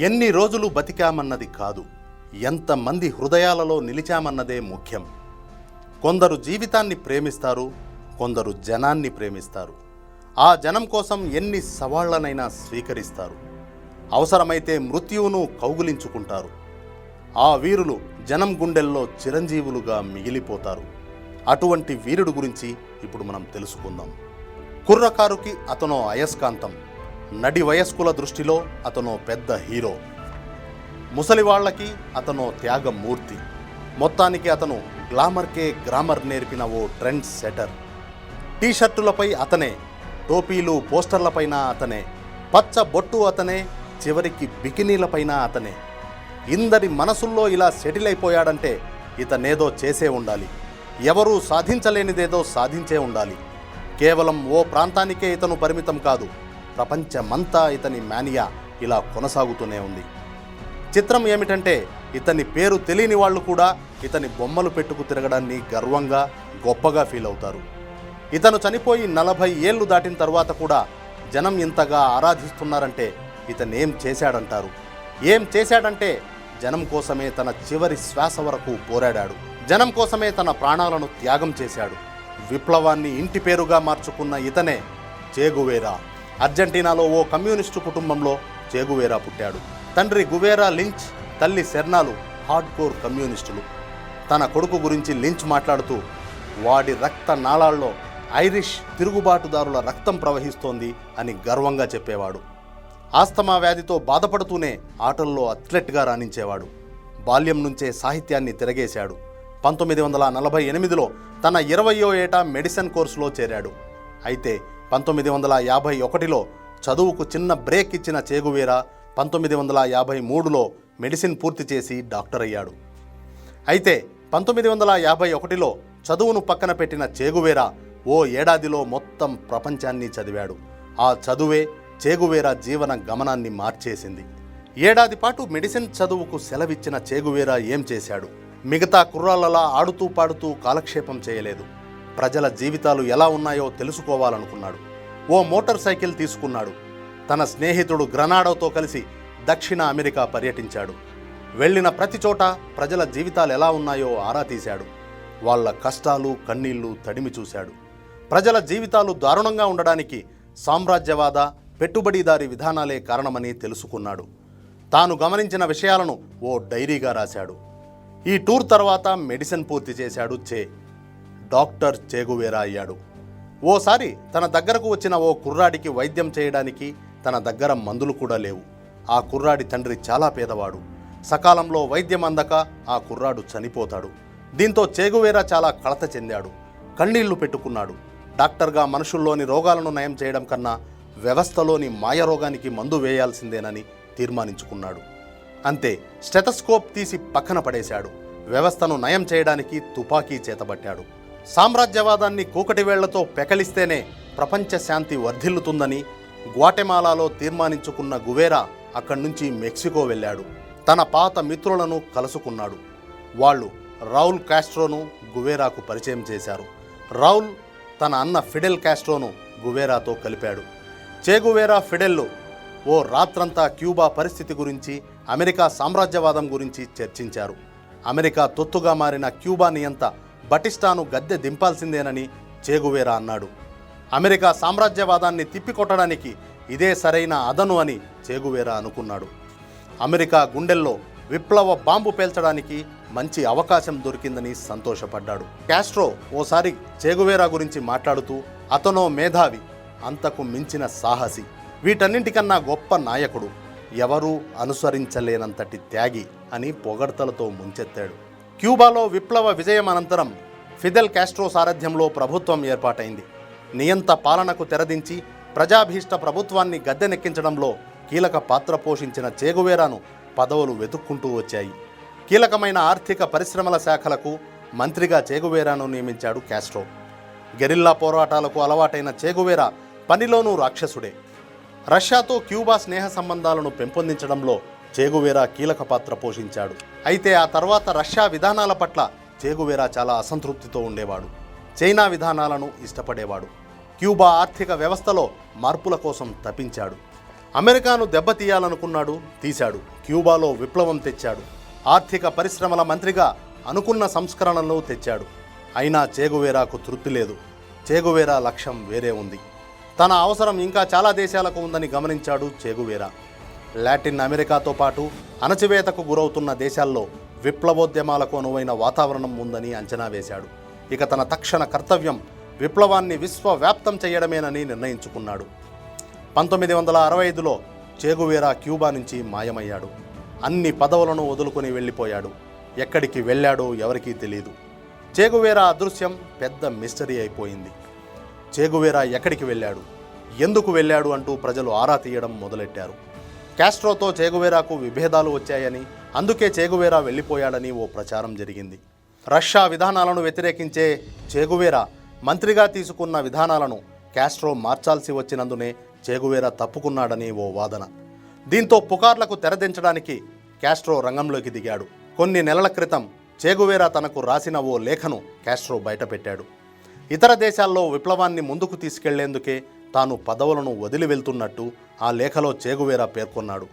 ఎన్ని రోజులు బతికామన్నది కాదు. ఎంతమంది హృదయాలలో నిలిచామన్నదే ముఖ్యం. కొందరు జీవితాన్ని ప్రేమిస్తారు కొందరు జనాన్ని ప్రేమిస్తారు. ఆ జనం కోసం ఎన్ని సవాళ్ళనైనా స్వీకరిస్తారు. అవసరమైతే మృత్యువును కౌగులించుకుంటారు. ఆ వీరులు జనం గుండెల్లో చిరంజీవులుగా మిగిలిపోతారు. అటువంటి వీరుడు గురించి ఇప్పుడు మనం తెలుసుకుందాం. కుర్రకారుకి అతనో అయస్కాంతం. నడి వయస్కుల దృష్టిలో అతను పెద్ద హీరో. ముసలి వాళ్ళకి అతనో త్యాగమూర్తి. మొత్తానికి అతను గ్లామర్కే గ్రామర్ నేర్పిన ఓ ట్రెండ్ సెటర్. టీషర్టులపై అతనే టోపీలు పోస్టర్లపైన అతనే పచ్చ బొట్టు అతనే చివరికి బికినీలపైన అతనే. ఇందరి మనసుల్లో ఇలా సెటిల్ అయిపోయాడంటే ఇతనేదో చేసే ఉండాలి. ఎవరూ సాధించలేనిదేదో సాధించే ఉండాలి. కేవలం ఓ ప్రాంతానికే ఇతను పరిమితం కాదు. ప్రపంచమంతా ఇతని మానియా ఇలా కొనసాగుతూనే ఉంది. చిత్రం ఏమిటంటే ఇతని పేరు తెలియని వాళ్ళు కూడా ఇతని బొమ్మలు పెట్టుకు తిరగడాన్ని గర్వంగా గొప్పగా ఫీల్ అవుతారు. ఇతను చనిపోయి నలభై ఏళ్ళు దాటిన తర్వాత కూడా జనం ఇంతగా ఆరాధిస్తున్నారంటే ఇతను ఏం చేశాడంటారు? ఏం చేశాడంటే జనం కోసమే తన చివరి శ్వాస వరకు పోరాడాడు. జనం కోసమే తన ప్రాణాలను త్యాగం చేశాడు. విప్లవాన్ని ఇంటి పేరుగా మార్చుకున్న ఇతనే చేగువేరా. అర్జెంటీనాలో ఓ కమ్యూనిస్టు కుటుంబంలో చేగువేరా పుట్టాడు. తండ్రి గువేరా లించ్ తల్లి శర్నాలు హార్డ్ కోర్ కమ్యూనిస్టులు. తన కొడుకు గురించి లించ్ మాట్లాడుతూ వాడి రక్త నాళాల్లో ఐరిష్ తిరుగుబాటుదారుల రక్తం ప్రవహిస్తోంది అని గర్వంగా చెప్పేవాడు. ఆస్తమా వ్యాధితో బాధపడుతూనే ఆటల్లో అథ్లెట్గా రాణించేవాడు. బాల్యం నుంచే సాహిత్యాన్ని తిరగేశాడు. పంతొమ్మిది వందల నలభై ఎనిమిదిలో తన ఇరవయో ఏటా మెడిసిన్ కోర్సులో చేరాడు. అయితే పంతొమ్మిది వందల యాభై ఒకటిలో చదువుకు చిన్న బ్రేక్ ఇచ్చిన చేగువేరా పంతొమ్మిది వందల యాభై మూడులో మెడిసిన్ పూర్తి చేసి డాక్టర్ అయ్యాడు. అయితే పంతొమ్మిది వందల యాభై ఒకటిలో చదువును పక్కన పెట్టిన చేగువేరా ఓ ఏడాదిలో మొత్తం ప్రపంచాన్ని చదివాడు. ఆ చదువే చేగువేరా జీవన గమనాన్ని మార్చేసింది. ఏడాది పాటు మెడిసిన్ చదువుకు సెలవిచ్చిన చేగువేరా ఏం చేశాడు? మిగతా కుర్రాలలా ఆడుతూ పాడుతూ కాలక్షేపం చేయలేదు. ప్రజల జీవితాలు ఎలా ఉన్నాయో తెలుసుకోవాలనుకున్నాడు. ఓ మోటార్ సైకిల్ తీసుకున్నాడు. తన స్నేహితుడు గ్రనాడోతో కలిసి దక్షిణ అమెరికా పర్యటించాడు. వెళ్ళిన ప్రతి చోట ప్రజల జీవితాలు ఎలా ఉన్నాయో ఆరా తీశాడు. వాళ్ళ కష్టాలు కన్నీళ్ళు తడిమి చూశాడు. ప్రజల జీవితాలు దారుణంగా ఉండడానికి సామ్రాజ్యవాద పెట్టుబడిదారి విధానాలే కారణమని తెలుసుకున్నాడు. తాను గమనించిన విషయాలను ఓ డైరీగా రాశాడు. ఈ టూర్ తర్వాత మెడిసిన్ పూర్తి చేశాడు చే డాక్టర్ చేగువేరా అయ్యాడు. ఓసారి తన దగ్గరకు వచ్చిన ఓ కుర్రాడికి వైద్యం చేయడానికి తన దగ్గర మందులు కూడా లేవు. ఆ కుర్రాడి తండ్రి చాలా పేదవాడు. సకాలంలో వైద్యం అందక ఆ కుర్రాడు చనిపోతాడు. దీంతో చేగువేరా చాలా కలత చెందాడు. కన్నీళ్ళు పెట్టుకున్నాడు. డాక్టర్గా మనుషుల్లోని రోగాలను నయం చేయడం కన్నా వ్యవస్థలోని మాయరోగానికి మందు వేయాల్సిందేనని తీర్మానించుకున్నాడు. అంతే స్టెటస్కోప్ తీసి పక్కన పడేశాడు. వ్యవస్థను నయం చేయడానికి తుపాకీ చేతబట్టాడు. సామ్రాజ్యవాదాన్ని కూకటి వేళ్ళతో పెకలిస్తేనే ప్రపంచ శాంతి వర్ధిల్లుతుందని గ్వాటెమాలాలో తీర్మానించుకున్న గువేరా అక్కడి నుంచి మెక్సికో వెళ్ళాడు. తన పాత మిత్రులను కలుసుకున్నాడు. వాళ్ళు రౌల్ కాస్ట్రోను గువేరాకు పరిచయం చేశారు. రౌల్ తన అన్న ఫిడెల్ కాస్ట్రోను గువేరాతో కలిపాడు. చేగువేరా ఫిడెల్లు ఓ రాత్రంతా క్యూబా పరిస్థితి గురించి అమెరికా సామ్రాజ్యవాదం గురించి చర్చించారు. అమెరికా తొత్తుగా మారిన క్యూబా నియంత బటిస్టాను గద్దె దింపాల్సిందేనని చేగువేరా అన్నాడు. అమెరికా సామ్రాజ్యవాదాన్ని తిప్పికొట్టడానికి ఇదే సరైన అదను అని చేగువేరా అనుకున్నాడు. అమెరికా గుండెల్లో విప్లవ బాంబు పేల్చడానికి మంచి అవకాశం దొరికిందని సంతోషపడ్డాడు. క్యాస్ట్రో ఓసారి చేగువేరా గురించి మాట్లాడుతూ అతనో మేధావి అంతకు మించిన సాహసి. వీటన్నింటికన్నా గొప్ప నాయకుడు ఎవరూ అనుసరించలేనంతటి త్యాగి అని పొగడ్తలతో ముంచెత్తాడు. క్యూబాలో విప్లవ విజయం అనంతరం ఫిదెల్ కాస్ట్రో సారథ్యంలో ప్రభుత్వం ఏర్పాటైంది. నియంత పాలనకు తెరదించి ప్రజాభీష్ట ప్రభుత్వాన్ని గద్దెనెక్కించడంలో కీలక పాత్ర పోషించిన చేగువేరాను పదవులు వెతుక్కుంటూ వచ్చాయి. కీలకమైన ఆర్థిక పరిశ్రమల శాఖలకు మంత్రిగా చేగువేరాను నియమించాడు కాస్ట్రో. గెరిల్లా పోరాటాలకు అలవాటైన చేగువేరా పనిలోనూ రాక్షసుడే. రష్యాతో క్యూబా స్నేహ సంబంధాలను పెంపొందించడంలో చేగువేరా కీలక పాత్ర పోషించాడు. అయితే ఆ తర్వాత రష్యా విధానాల పట్ల చేగువేరా చాలా అసంతృప్తితో ఉండేవాడు. చైనా విధానాలను ఇష్టపడేవాడు. క్యూబా ఆర్థిక వ్యవస్థలో మార్పుల కోసం తప్పించాడు అమెరికాను దెబ్బతీయాలనుకున్నాడు తీశాడు. క్యూబాలో విప్లవం తెచ్చాడు. ఆర్థిక పరిశ్రమల మంత్రిగా అనుకున్న సంస్కరణలు తెచ్చాడు. అయినా చేగువేరాకు తృప్తి లేదు. చేగువేరా లక్ష్యం వేరే ఉంది. తన అవసరం ఇంకా చాలా దేశాలకు ఉందని గమనించాడు చేగువేరా. లాటిన్ అమెరికాతో పాటు అణచివేతకు గురవుతున్న దేశాల్లో విప్లవోద్యమాలకు అనువైన వాతావరణం ఉందని అంచనా వేశాడు. ఇక తన తక్షణ కర్తవ్యం విప్లవాన్ని విశ్వవ్యాప్తం చేయడమేనని నిర్ణయించుకున్నాడు. పంతొమ్మిది వందల అరవై ఐదులో చేగువేరా క్యూబా నుంచి మాయమయ్యాడు. అన్ని పదవులను వదులుకొని వెళ్ళిపోయాడు. ఎక్కడికి వెళ్ళాడో ఎవరికీ తెలియదు చేగువేరా అదృశ్యం పెద్ద మిస్టరీ అయిపోయింది. చేగువేరా ఎక్కడికి వెళ్ళాడు? ఎందుకు వెళ్ళాడు అంటూ ప్రజలు ఆరా తీయడం మొదలెట్టారు. కాస్ట్రోతో చేగువేరాకు విభేదాలు వచ్చాయని అందుకే చేగువేరా వెళ్ళిపోయాడని ఓ ప్రచారం జరిగింది. రష్యా విధానాలను వ్యతిరేకించే చేగువేరా మంత్రిగా తీసుకున్న విధానాలను క్యాస్ట్రో మార్చాల్సి వచ్చినందునే చేగువేరా తప్పుకున్నాడని ఓ వాదన. దీంతో పుకార్లకు తెరదించడానికి క్యాస్ట్రో రంగంలోకి దిగాడు. కొన్ని నెలల క్రితం చేగువేరా తనకు రాసిన ఓ లేఖను క్యాస్ట్రో బయటపెట్టాడు. ఇతర దేశాల్లో విప్లవాన్ని ముందుకు తీసుకెళ్ళేందుకే తాను పదవులను వదిలి వెళ్తున్నట్టు ఆ లేఖలో చేగువేరా పేర్కొన్నాడు.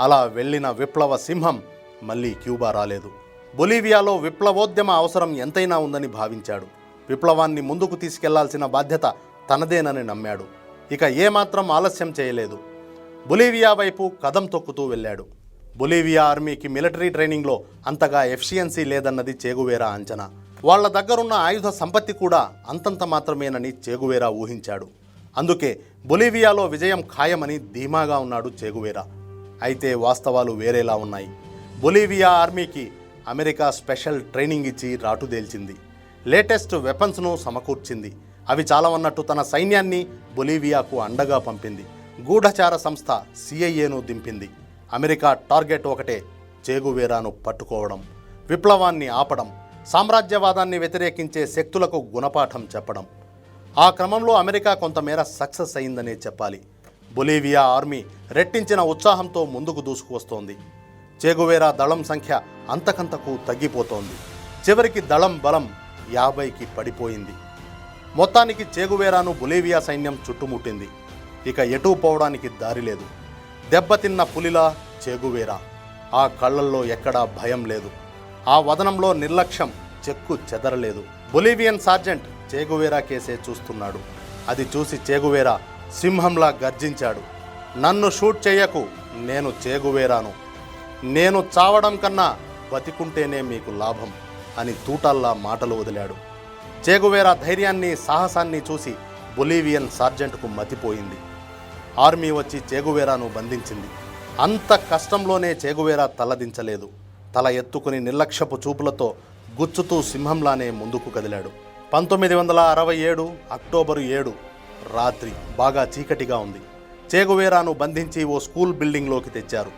అలా వెళ్ళిన విప్లవ సింహం మళ్ళీ క్యూబా రాలేదు. బొలీవియాలో విప్లవోద్యమ అవసరం ఎంతైనా ఉందని భావించాడు. విప్లవాన్ని ముందుకు తీసుకెళ్ళాల్సిన బాధ్యత తనదేనని నమ్మాడు. ఇక ఏమాత్రం ఆలస్యం చేయలేదు. బొలీవియా వైపు కదం తొక్కుతూ వెళ్ళాడు. బొలీవియా ఆర్మీకి మిలిటరీ ట్రైనింగ్లో అంతగా ఎఫిషియన్సీ లేదన్నది చేగువేరా అంచనా. వాళ్ళ దగ్గరున్న ఆయుధ సంపత్తి కూడా అంతంత మాత్రమేనని చేగువేరా ఊహించాడు. అందుకే బొలీవియాలో విజయం ఖాయమని ధీమాగా ఉన్నాడు చేగువేరా. అయితే వాస్తవాలు వేరేలా ఉన్నాయి. బొలీవియా ఆర్మీకి అమెరికా స్పెషల్ ట్రైనింగ్ ఇచ్చి రాటుదేల్చింది లేటెస్ట్ వెపన్స్ను సమకూర్చింది. అవి చాలవన్నట్టు తన సైన్యాన్ని బొలీవియాకు అండగా పంపింది. గూఢచార సంస్థ సిఐఏను దింపింది. అమెరికా టార్గెట్ ఒకటే చేగువేరాను పట్టుకోవడం విప్లవాన్ని ఆపడం సామ్రాజ్యవాదాన్ని వ్యతిరేకించే శక్తులకు గుణపాఠం చెప్పడం. ఆ క్రమంలో అమెరికా కొంతమేర సక్సెస్ అయిందనే చెప్పాలి. బొలీవియా ఆర్మీ రెట్టించిన ఉత్సాహంతో ముందుకు దూసుకువస్తోంది. చేగువేరా దళం సంఖ్య అంతకంతకు తగ్గిపోతోంది. చివరికి దళం బలం యాభైకి పడిపోయింది. మొత్తానికి చేగువేరాను బొలీవియా సైన్యం చుట్టుముట్టింది. ఇక ఎటూ పోవడానికి దారి లేదు. దెబ్బతిన్న పులిలా చేగువేరా. ఆ కళ్ళల్లో ఎక్కడా భయం లేదు. ఆ వదనంలో నిర్లక్ష్యం చెక్కు చెదరలేదు. బొలీవియన్ సార్జెంట్ చేగువేరా కేసే చూస్తున్నాడు. అది చూసి చేగువేరా సింహంలా గర్జించాడు. నన్ను షూట్ చేయకు నేను చేగువేరాను. నేను చావడం కన్నా బతికుంటేనే మీకు లాభం అని తూటాల్లా మాటలు వదిలాడు. చేగువేరా ధైర్యాన్ని సాహసాన్ని చూసి బొలీవియన్ సార్జెంట్కు మతిపోయింది. ఆర్మీ వచ్చి చేగువేరాను బంధించింది. అంత కష్టంలోనే చేగువేరా తలదించలేదు. తల ఎత్తుకుని నిర్లక్ష్యపు చూపులతో గుచ్చుతూ సింహంలానే ముందుకు కదిలాడు. పంతొమ్మిది వందల అరవై ఏడు అక్టోబరు ఏడు రాత్రి బాగా చీకటిగా ఉంది. చేగువేరాను బంధించి ఓ స్కూల్ బిల్డింగ్లోకి తెచ్చారు.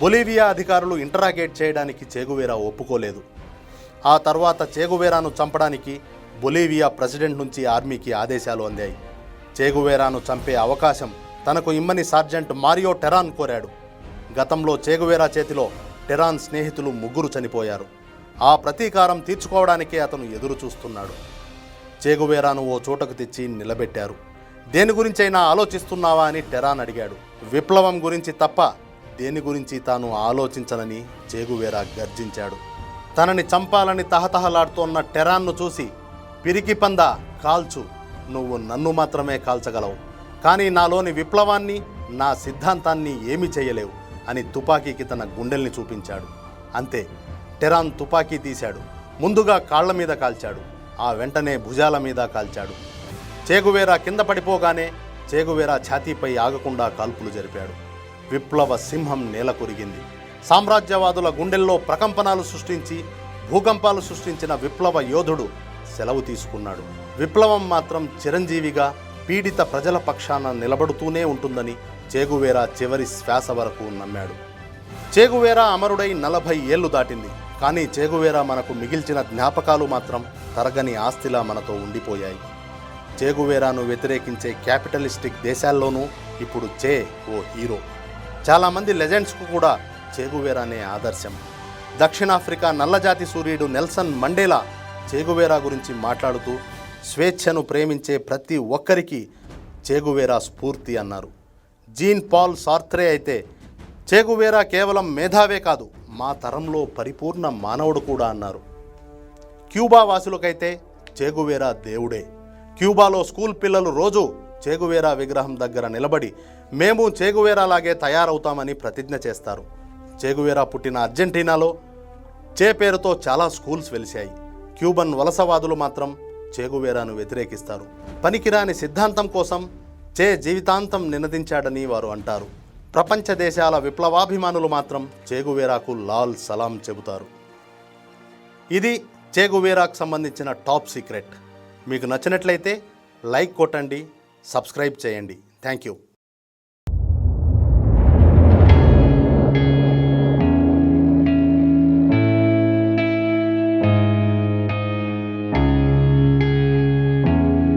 బొలీవియా అధికారులు ఇంటరాగేట్ చేయడానికి చేగువేరా ఒప్పుకోలేదు. ఆ తర్వాత చేగువేరాను చంపడానికి బొలీవియా ప్రెసిడెంట్ నుంచి ఆర్మీకి ఆదేశాలు అందాయి. చేగువేరాను చంపే అవకాశం తనకు ఇమ్మని సార్జెంట్ మారియో టెరాన్ కోరాడు. గతంలో చేగువేరా చేతిలో టెరాన్ స్నేహితులు ముగ్గురు చనిపోయారు. ఆ ప్రతీకారం తీర్చుకోవడానికే అతను ఎదురు చూస్తున్నాడు. చేగువేరాను ఓ చోటకు తెచ్చి నిలబెట్టారు. దేని గురించైనా ఆలోచిస్తున్నావా అని టెరాన్ అడిగాడు. విప్లవం గురించి తప్ప దేని గురించి తాను ఆలోచించనని చేగువేరా గర్జించాడు. తనని చంపాలని తహతహలాడుతోన్న టెరాన్ను చూసి పిరికి పంద కాల్చు నువ్వు నన్ను మాత్రమే కాల్చగలవు. కానీ నాలోని విప్లవాన్ని నా సిద్ధాంతాన్ని ఏమీ చేయలేవు అని తుపాకీకి తన గుండెల్ని చూపించాడు. అంతే టెరాన్ తుపాకీ తీశాడు. ముందుగా కాళ్ళ మీద కాల్చాడు. ఆ వెంటనే భుజాల మీద కాల్చాడు. చేగువేరా కింద పడిపోగానే చేగువేరా ఛాతీపై ఆగకుండా కాల్పులు జరిపాడు. విప్లవ సింహం నేల కొరిగింది. సామ్రాజ్యవాదుల గుండెల్లో ప్రకంపనాలు సృష్టించి భూకంపాలు సృష్టించిన విప్లవ యోధుడు సెలవు తీసుకున్నాడు. విప్లవం మాత్రం చిరంజీవిగా పీడిత ప్రజల పక్షాన నిలబడుతూనే ఉంటుందని చేగువేరా చివరి శ్వాస వరకు నమ్మాడు. చేగువేరా అమరుడై నలభై ఏళ్ళు దాటింది. కానీ చేగువేరా మనకు మిగిల్చిన జ్ఞాపకాలు మాత్రం తరగని ఆస్తిలా మనతో ఉండిపోయాయి. చేగువేరాను వ్యతిరేకించే క్యాపిటలిస్టిక్ దేశాల్లోనూ ఇప్పుడు చే ఓ హీరో. చాలామంది లెజెండ్స్కు కూడా చేగువేరానే ఆదర్శం. దక్షిణాఫ్రికా నల్లజాతి సూర్యుడు నెల్సన్ మండేలా చేగువేరా గురించి మాట్లాడుతూ స్వేచ్ఛను ప్రేమించే ప్రతి ఒక్కరికి చేగువేరా స్ఫూర్తి అన్నారు. జీన్ పాల్ సార్త్రే అయితే చేగువేరా కేవలం మేధావే కాదు మా తరంలో పరిపూర్ణ మానవుడు కూడా అన్నారు. క్యూబా వాసులకైతే చేగువేరా దేవుడే. క్యూబాలో స్కూల్ పిల్లలు రోజు చేగువేరా విగ్రహం దగ్గర నిలబడి మేము చేగువేరాలాగే తయారవుతామని ప్రతిజ్ఞ చేస్తారు. చేగువేరా పుట్టిన అర్జెంటీనాలో చే పేరుతో చాలా స్కూల్స్ వెలిశాయి. క్యూబన్ వలసవాదులు మాత్రం చేగువేరాను వ్యతిరేకిస్తారు. పనికిరాని సిద్ధాంతం కోసం చే జీవితాంతం నినదించాడని వారు అంటారు. ప్రపంచ దేశాల విప్లవాభిమానులు మాత్రం చేగువేరాకు లాల్ సలాం చెబుతారు. ఇది చేగువేరాకు సంబంధించిన టాప్ సీక్రెట్. మీకు నచ్చినట్లయితే లైక్ కొట్టండి సబ్స్క్రైబ్ చేయండి. Thank you.